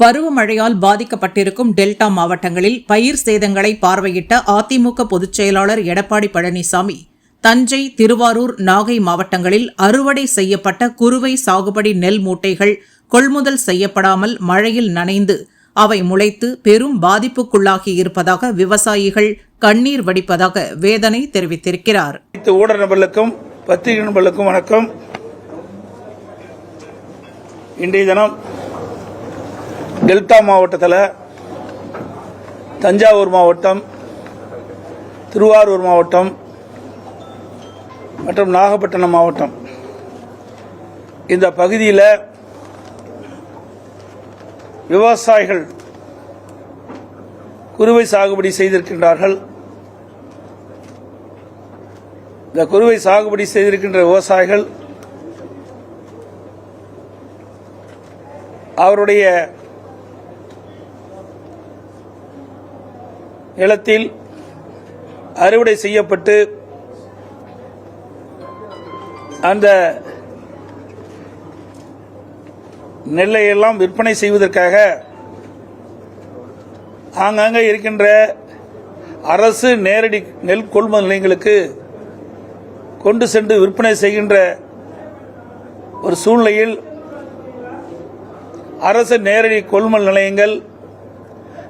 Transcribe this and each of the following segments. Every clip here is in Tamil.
பருவமழையால் பாதிக்கப்பட்டிருக்கும் டெல்டா மாவட்டங்களில் பயிர் சேதங்களை பார்வையிட்ட அதிமுக பொதுச் செயலாளர் எடப்பாடி பழனிசாமி தஞ்சை திருவாரூர் நாகை மாவட்டங்களில் அறுவடை செய்யப்பட்ட குறுவை சாகுபடி நெல் மூட்டைகள் கொள்முதல் செய்யப்படாமல் மழையில் நனைந்து அவை முளைத்து பெரும் பாதிப்புக்குள்ளாகி இருப்பதாக விவசாயிகள் கண்ணீர் வடிப்பதாக வேதனை தெரிவித்திருக்கிறார். ஊடக நபர்களுக்கும் பத்திரிகை நபர்களுக்கும் வணக்கம். இன்றைய தினம் டெல்டா மாவட்டத்தில் தஞ்சாவூர் மாவட்டம் திருவாரூர் மாவட்டம் மற்றும் நாகப்பட்டினம் மாவட்டம். இந்த பகுதியில் விவசாயிகள் குறுவை சாகுபடி செய்திருக்கின்றார்கள். இந்த குறுவை சாகுபடி செய்திருக்கின்ற விவசாயிகள் அவருடைய நிலத்தில் அறுவடை செய்யப்பட்டு அந்த நெல்லை எல்லாம் விற்பனை செய்வதற்காக ஆங்காங்கே இருக்கின்ற அரசு நேரடி நெல் கொள்முதல் நிலையங்களுக்கு கொண்டு சென்று விற்பனை செய்கின்ற ஒரு சூழ்நிலையில் அரசு நேரடி கொள்முதல் நிலையங்கள்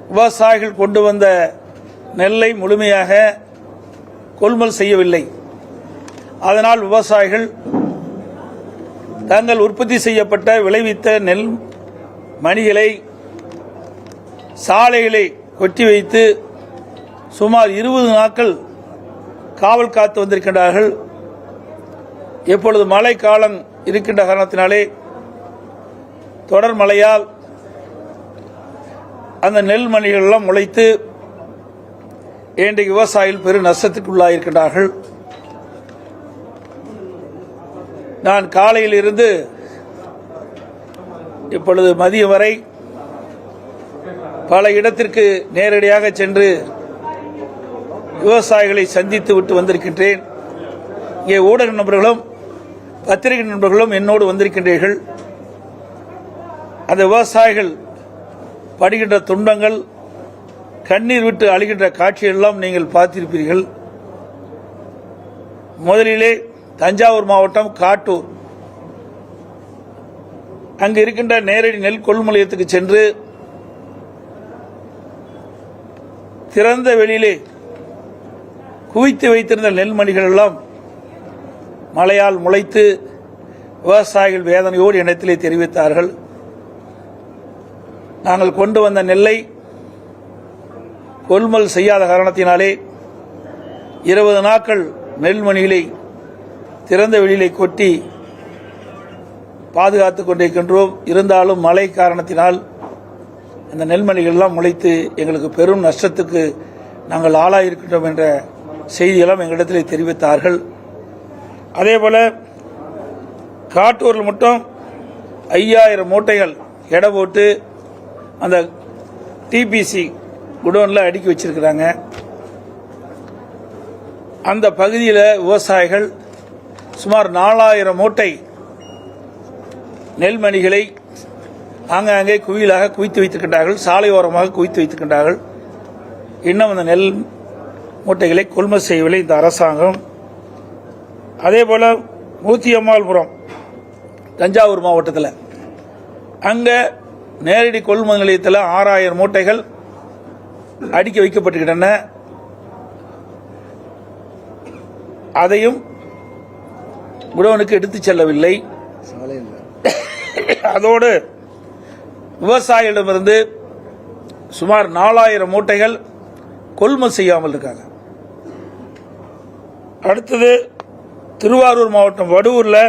விவசாயிகள் கொண்டு வந்த நெல்லை முழுமையாக கொள்முதல் செய்யவில்லை. அதனால் விவசாயிகள் தாங்கள் உற்பத்தி செய்யப்பட்ட விளைவித்த நெல் மணிகளை சாலைகளை கொட்டி வைத்து சுமார் இருபது நாட்கள் காவல் காத்து வந்திருக்கின்றார்கள். எப்பொழுது மழை காலம் இருக்கின்ற காரணத்தினாலே தொடர் மழையால் அந்த நெல் மணிகள் எல்லாம் முளைத்து இன்று விவசாயிகள் பெரும் நஷ்டத்துக்குள்ளாயிருக்கின்றார்கள் நான் காலையில் இருந்து இப்பொழுது மதியம் வரை பல இடத்திற்கு நேரடியாக சென்று விவசாயிகளை சந்தித்து விட்டு வந்திருக்கின்றேன். இங்கே ஊடக நண்பர்களும் பத்திரிகை நண்பர்களும் என்னோடு வந்திருக்கின்றீர்கள். அந்த விவசாயிகள் படுகின்ற துன்பங்கள் கண்ணீர் விட்டு அழுகின்ற காட்சியெல்லாம் நீங்கள் பார்த்திருப்பீர்கள். முதலிலே தஞ்சாவூர் மாவட்டம் காட்டூர். அங்கு இருக்கின்ற நேரடி நெல் கொள்முலையத்துக்கு சென்று திறந்த வெளியிலே குவித்து வைத்திருந்த நெல்மணிகள் எல்லாம் மழையால் முளைத்து விவசாயிகள் வேதனையோடு இனத்திலே தெரிவித்தார்கள். நாங்கள் கொண்டு வந்த நெல்லை கொள்முதல் செய்யாத காரணத்தினாலே இருபது நாட்கள் நெல்மணிகளை திறந்த வெளியிலே கொட்டி பாதுகாத்துக் கொண்டிருக்கின்றோம். இருந்தாலும் மழை காரணத்தினால் அந்த நெல்மணிகள் எல்லாம் முளைத்து எங்களுக்கு பெரும் நஷ்டத்துக்கு நாங்கள் ஆளாயிருக்கின்றோம் என்ற செய்தியெல்லாம் எங்களிடத்தில் தெரிவித்தார்கள். அதேபோல காட்டூரில் மட்டும் ஐயாயிரம் மூட்டைகள் எடை போட்டு அந்த டிபிசி குடோனில் அடுக்கி வச்சிருக்கிறாங்க. அந்த பகுதியில் விவசாயிகள் சுமார் நாலாயிரம் மூட்டை நெல்மணிகளை ஆங்காங்கே குவியலாக குவித்து வைத்திருக்கின்றார்கள். சாலை ஓரமாக குவித்து வைத்திருக்கின்றார்கள். இன்னும் அந்த நெல் மூட்டைகளை கொள்முதல் செய்யவில்லை இந்த அரசாங்கம். அதே போல் மூத்தியம்மாள்புரம் தஞ்சாவூர் மாவட்டத்தில் அங்கே நேரடி கொள்முதல் நிலையத்தில் ஆறாயிரம் மூட்டைகள் அடுக்கி வைக்கப்பட்டுக்கின்றன அதையும் குடோனுக்கு எடுத்துச் செல்லவில்லை. அதோடு விவசாயிகளிடமிருந்து சுமார் நாலாயிரம் மூட்டைகள் கொள்முதல் செய்யாமல் இருக்காங்க. அடுத்தது திருவாரூர் மாவட்டம் வடுவூரில்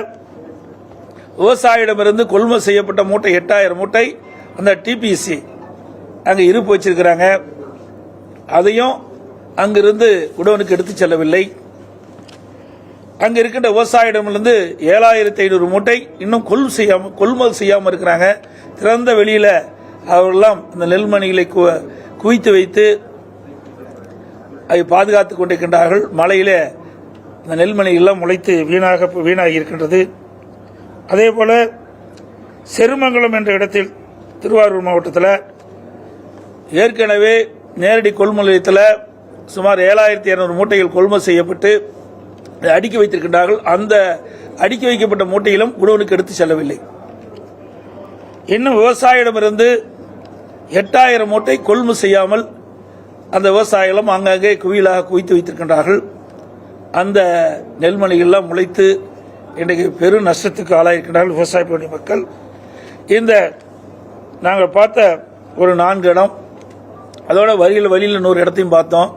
விவசாயிடமிருந்து கொள்முதல் செய்யப்பட்ட மூட்டை எட்டாயிரம் மூட்டை. அந்த டிபிசி அங்கே இருப்பு வச்சிருக்கிறாங்க. அதையும் அங்கிருந்து குடோனுக்கு எடுத்து செல்லவில்லை. அங்க இருக்கின்ற விவசாயிடமிருந்து ஏழாயிரத்தி ஐநூறு மூட்டை இன்னும் கொள் செய்யாம கொள்முதல் செய்யாமல் இருக்கிறாங்க. திறந்த வெளியில அவர்களெல்லாம் இந்த நெல்மணிகளை கு- குவித்து வைத்து அதை பாதுகாத்துக் கொண்டிருக்கின்றார்கள். மலையிலே அந்த நெல்மணிகள்லாம் முளைத்து வீணாக வீணாகி இருக்கின்றது. அதே போல செருமங்கலம் என்ற இடத்தில் திருவாரூர் மாவட்டத்தில் ஏற்கனவே நேரடி கொள்முதல் நிலையத்தில் சுமார் ஏழாயிரத்தி இரநூறு மூட்டைகள் கொள்முதல் செய்யப்பட்டு அடுக்கி வைத்திருக்கின்றார்கள். அந்த அடுக்கி வைக்கப்பட்ட மூட்டையிலும் குடோனுக்கு எடுத்து செல்லவில்லை. இன்னும் விவசாயிடமிருந்து எட்டாயிரம் மூட்டை கொள்முதல் செய்யாமல் அந்த விவசாயிகளும் அங்கங்கே குவியலாக குவித்து வைத்திருக்கின்றார்கள். அந்த நெல்மணிகள்லாம் முளைத்து இன்றைக்கு பெரும் நஷ்டத்துக்கு ஆளாயிருக்கின்றார்கள் விவசாய பணி மக்கள். இந்த நாங்கள் பார்த்த ஒரு நான்கு இடம். அதோட வழியில் வழியில் நூறு இடத்தையும் பார்த்தோம்.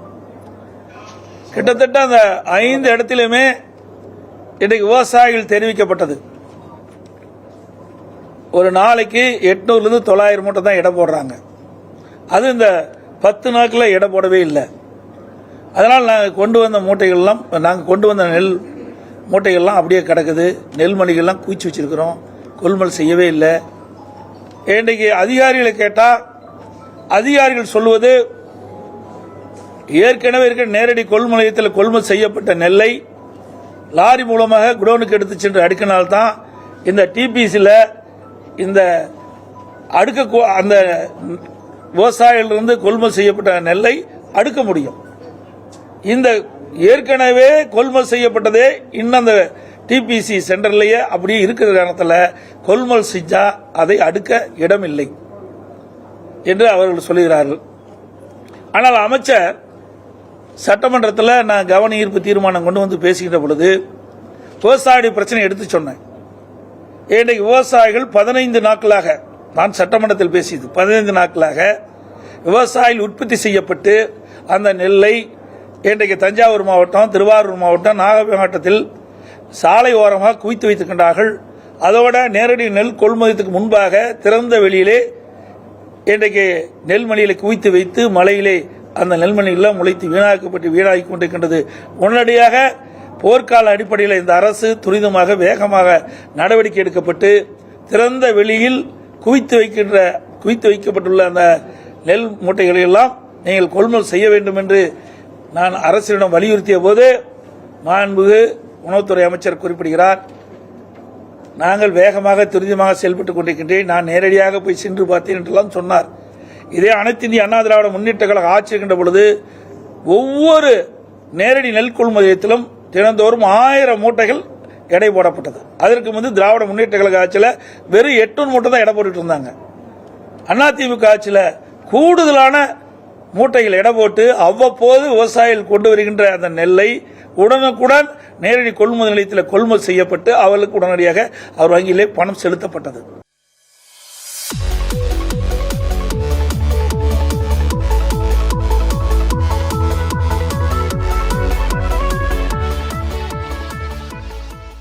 கிட்டத்தட்ட அந்த ஐந்து இடத்திலுமே இன்றைக்கு விவசாயிகள் தெரிவிக்கப்பட்டது. ஒரு நாளைக்கு எட்நூறுலேருந்து தொள்ளாயிரம் மூட்டை தான் இடம் போடுறாங்க. அது இந்த பத்து நாட்களில் இடம் போடவே இல்லை. அதனால் நாங்கள் கொண்டு வந்த மூட்டைகள்லாம் நாங்கள் கொண்டு வந்த நெல் மூட்டைகள்லாம் அப்படியே கிடக்குது. நெல்மணிகள்லாம் குவிச்சு வச்சிருக்கிறோம். கொள்முதல் செய்யவே இல்லை. இன்றைக்கு அதிகாரிகளை கேட்டால் அதிகாரிகள் சொல்வது ஏற்கனவே இருக்கிற நேரடி கொள்முனையத்தில் கொள்முதல் செய்யப்பட்ட நெல்லை லாரி மூலமாக குடோனுக்கு எடுத்து சென்று அடுக்கினால்தான் இந்த டிபிசியில் இந்த அடுக்க கூ- அந்த விவசாயிகளிலிருந்து கொள்முதல் செய்யப்பட்ட நெல்லை அடுக்க முடியும். இந்த ஏற்கனவே கொள்முதல் செய்யப்பட்டதே இன்னும் அந்த டிபிசி சென்டர்லயே அப்படியே இருக்கிற நேரத்தில் கொள்முதல் செஞ்சா அதை அடுக்க இடமில்லை. என்று அவர்கள் சொல்லுகிறார்கள். ஆனால் அமைச்சர் சட்டமன்றத்தில் நான் கவன ஈர்ப்பு தீர்மானம் கொண்டு வந்து பேசுகின்ற பொழுது விவசாய பிரச்சனை எடுத்து சொன்னேன். இன்றைக்கு விவசாயிகள் பதினைந்து நாட்களாக நான் சட்டமன்றத்தில் பேசியது பதினைந்து நாட்களாக விவசாயிகள் உற்பத்தி செய்யப்பட்டு அந்த நெல்லை இன்றைக்கு தஞ்சாவூர் மாவட்டம் திருவாரூர் மாவட்டம் நாகப்பட்டினம் மாவட்டத்தில் சாலை ஓரமாக குவித்து வைத்திருக்கின்றார்கள். அதோட நேரடி நெல் கொள்முதலுக்கு முன்பாக திறந்த வெளியிலே இன்றைக்கு நெல்மணிகளை குவித்து வைத்து மலையிலே அந்த நெல்மணிகள்லாம் முளைத்து வீணாக்கப்பட்டு வீணாகி கொண்டிருக்கின்றது. உடனடியாக போர்க்கால அடிப்படையில் இந்த அரசு துரிதமாக வேகமாக நடவடிக்கை எடுக்கப்பட்டு திறந்த வெளியில் குவித்து வைக்கின்ற குவித்து வைக்கப்பட்டுள்ள அந்த நெல் மூட்டைகளை எல்லாம் நீங்கள் கொள்முதல் செய்ய வேண்டும் என்று நான் அரசிடம் வலியுறுத்திய போது மாண்புகு உணவுத்துறை அமைச்சர் குறிப்பிடுகிறார். நாங்கள் வேகமாக துரிதமாக செயல்பட்டுக் கொண்டிருக்கின்றேன். நான் நேரடியாக போய் சென்று பார்த்தேன் என்றெல்லாம் சொன்னார். இதே அனைத்து இந்திய அண்ணா திராவிட முன்னேற்ற கழக ஆட்சி இருக்கின்ற பொழுது ஒவ்வொரு நேரடி நெல் கொள்முதலத்திலும் தினந்தோறும் ஆயிரம் மூட்டைகள் எடை போடப்பட்டது. அதற்கு வந்து திராவிட முன்னேற்ற கழக ஆட்சியில் வெறும் எட்டு மூட்டை தான் எடை போட்டுட்டு இருந்தாங்க. அதிமுக ஆட்சியில் கூடுதலான மூட்டைகள் எடை போட்டு அவ்வப்போது விவசாயிகள் கொண்டு வருகின்ற அந்த நெல்லை உடனுக்குடன் நேரடி கொள்முதல் நிலையத்தில் கொள்முதல் செய்யப்பட்டு அவர்களுக்கு உடனடியாக அவர் வங்கியிலே பணம் செலுத்தப்பட்டது.